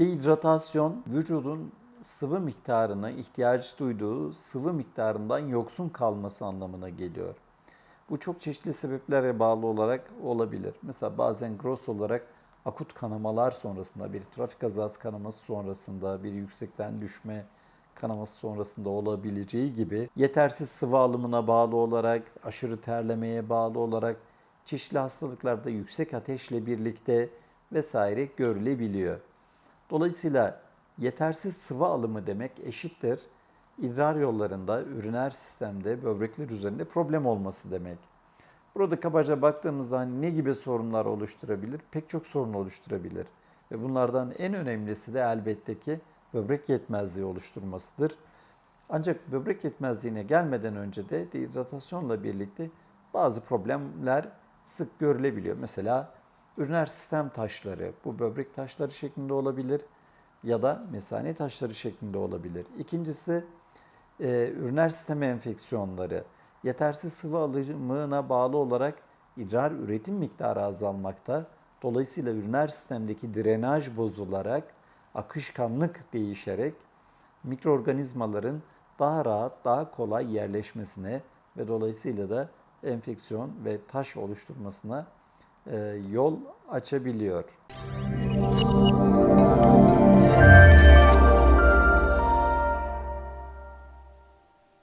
Dehidratasyon vücudun sıvı miktarını ihtiyaç duyduğu sıvı miktarından yoksun kalması anlamına geliyor. Bu çok çeşitli sebeplere bağlı olarak olabilir. Mesela bazen gross olarak akut kanamalar sonrasında, bir trafik kazası kanaması sonrasında, bir yüksekten düşme kanaması sonrasında olabileceği gibi yetersiz sıvı alımına bağlı olarak, aşırı terlemeye bağlı olarak çeşitli hastalıklarda yüksek ateşle birlikte vesaire görülebiliyor. Dolayısıyla yetersiz sıvı alımı demek eşittir idrar yollarında, üriner sistemde, böbrekler üzerinde problem olması demek. Burada kabaca baktığımızda ne gibi sorunlar oluşturabilir? Pek çok sorun oluşturabilir. Ve bunlardan en önemlisi de elbette ki böbrek yetmezliği oluşturmasıdır. Ancak böbrek yetmezliğine gelmeden önce de dehidratasyonla birlikte bazı problemler sık görülebiliyor. Mesela üriner sistem taşları, bu böbrek taşları şeklinde olabilir ya da mesane taşları şeklinde olabilir. İkincisi e, üriner sistem enfeksiyonları. Yetersiz sıvı alımına bağlı olarak idrar üretim miktarı azalmakta. Dolayısıyla üriner sistemdeki drenaj bozularak, akışkanlık değişerek mikroorganizmaların daha rahat, daha kolay yerleşmesine ve dolayısıyla da enfeksiyon ve taş oluşturmasına yol açabiliyor.